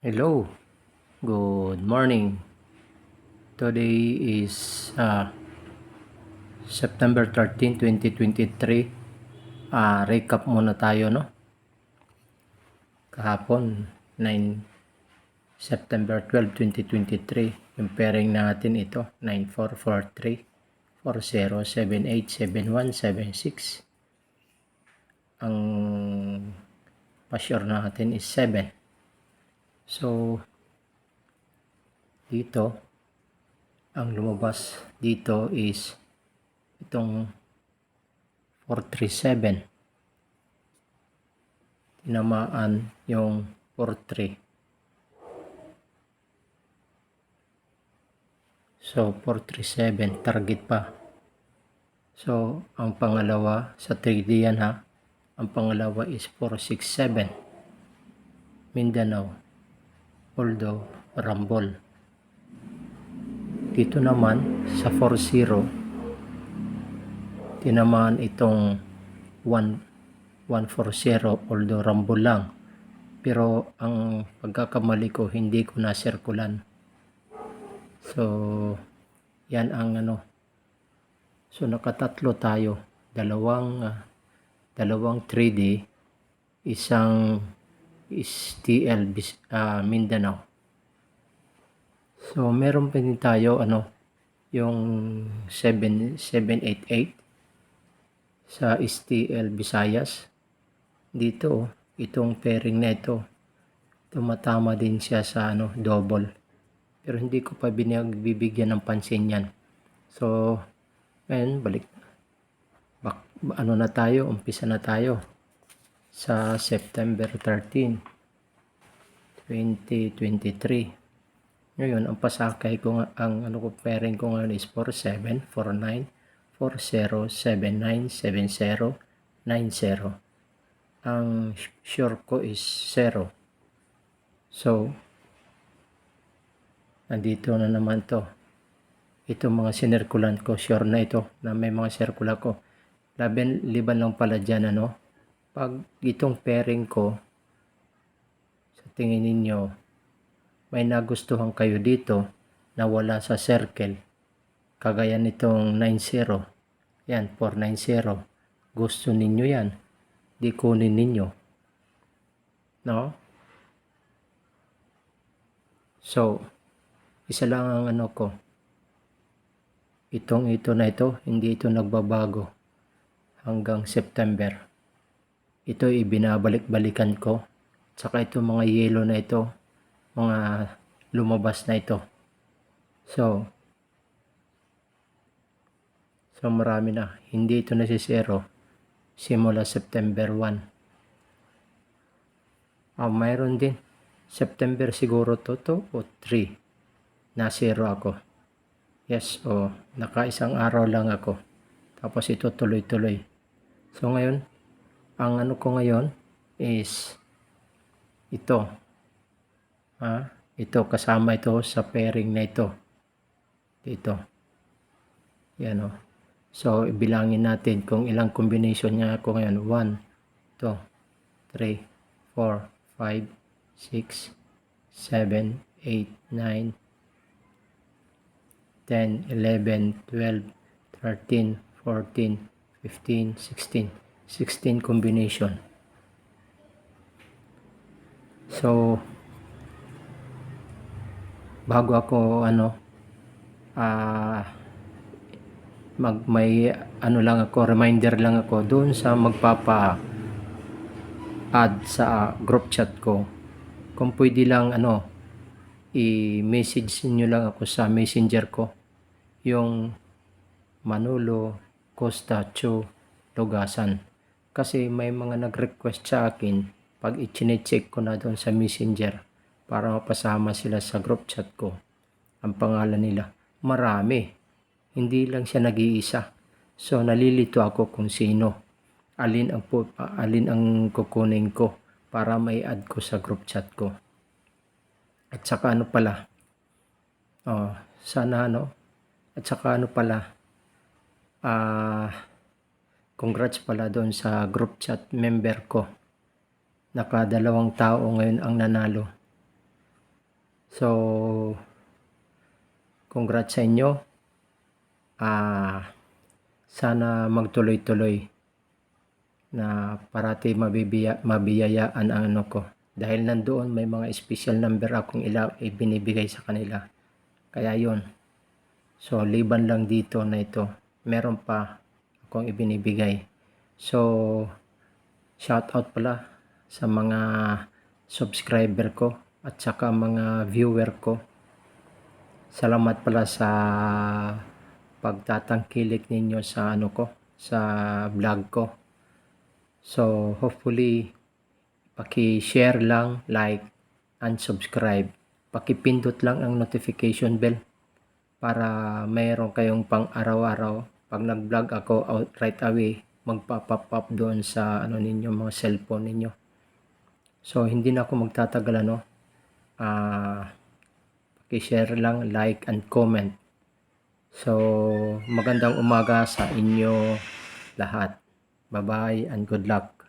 Hello, good morning. Today is uh, September 13, 2023. Ah, recap muna tayo, no? Kahapon, 9 September 12, 2023. Yung pairing natin ito, 9443 40787176. Ang pa-sure natin is 7. So, dito, ang lumabas dito is itong 437. Tinamaan yung 43. So, 437, target pa. So, ang pangalawa, sa 3D yan ha, ang pangalawa is 467. Mindanao, although Rambol. Dito naman sa 40 tinamaan itong 1 140 although Rambol lang. Pero ang pagkakamali ko hindi ko na sirkulan. So yan ang ano. So nakatatlo tayo. Dalawang ah, dalawang 3D, isang is TL Bis- ah, Mindanao. So meron pa din tayo ano yung 7 788 sa STL Visayas. Dito oh, itong pairing na ito tumatama din siya sa ano double. Pero hindi ko pa binagbibigyan ng pansin yan. So ngayon balik bak, ano na tayo, umpisa na tayo sa September 13, 2023. Ngayon, ang pasakay ko nga, ang ano ko pairing ko ngayon is 47, 49, 40, 79, 70, 90. Ang sure ko is 0. So, nandito na naman to. Ito mga sinirkulan ko, sure na ito na may mga sirkula ko. Laban, liban lang pala dyan, ano, pag itong pairing ko, sa tingin ninyo, may nagustuhan kayo dito na wala sa circle, kagaya nitong 90, yan, 490, gusto ninyo yan, di kunin ninyo. No? So, isa lang ang ano ko, itong ito na ito, hindi ito nagbabago hanggang September ito ibinabalik-balikan ko. Tsaka ito mga yellow na ito, mga lumabas na ito. So, so marami na. Hindi ito nasisero simula September 1. Ah, mayroon din. September siguro to, to o 3. Nasiro ako. Yes, o naka-isang araw lang ako. Tapos ito tuloy-tuloy. So ngayon, ang ano ko ngayon is ito. Ha? Ito kasama ito sa pairing na ito. Dito. Yan o. So, ibilangin natin kung ilang combination niya ako ngayon. 1, 2, 3, 4, 5, 6, 7, 8, 9, 10, 11, 12, 13, 14, 15, 16. 16 combination. So, bago ako ano, ah, mag may ano lang ako, reminder lang ako doon sa magpapa add sa group chat ko. Kung pwede lang ano, i-message niyo lang ako sa messenger ko yung Manolo Costa Cho Lugasan kasi may mga nag-request sa akin pag i-check ko na doon sa messenger para mapasama sila sa group chat ko. Ang pangalan nila, marami. Hindi lang siya nag-iisa. So nalilito ako kung sino. Alin ang, po, alin ang kukunin ko para may add ko sa group chat ko. At saka ano pala, oh, sana ano, at saka ano pala, ah, uh, Congrats pala doon sa group chat member ko. Nakadalawang tao ngayon ang nanalo. So, congrats sa inyo. Ah, sana magtuloy-tuloy na parati mabibiya, mabiyayaan ang ano ko. Dahil nandoon may mga special number akong ila, ibinibigay sa kanila. Kaya yon So, liban lang dito na ito. Meron pa akong ibinibigay. So, shout out pala sa mga subscriber ko at saka mga viewer ko. Salamat pala sa pagtatangkilik ninyo sa ano ko, sa vlog ko. So, hopefully, paki-share lang, like, and subscribe. Pakipindot lang ang notification bell para mayroon kayong pang araw-araw. Pag nag-vlog ako out right away, magpa-pop up doon sa ano ninyo, mga cellphone ninyo. So, hindi na ako magtatagal ano. Ah, paki-share lang, like, and comment. So, magandang umaga sa inyo lahat. Bye-bye and good luck.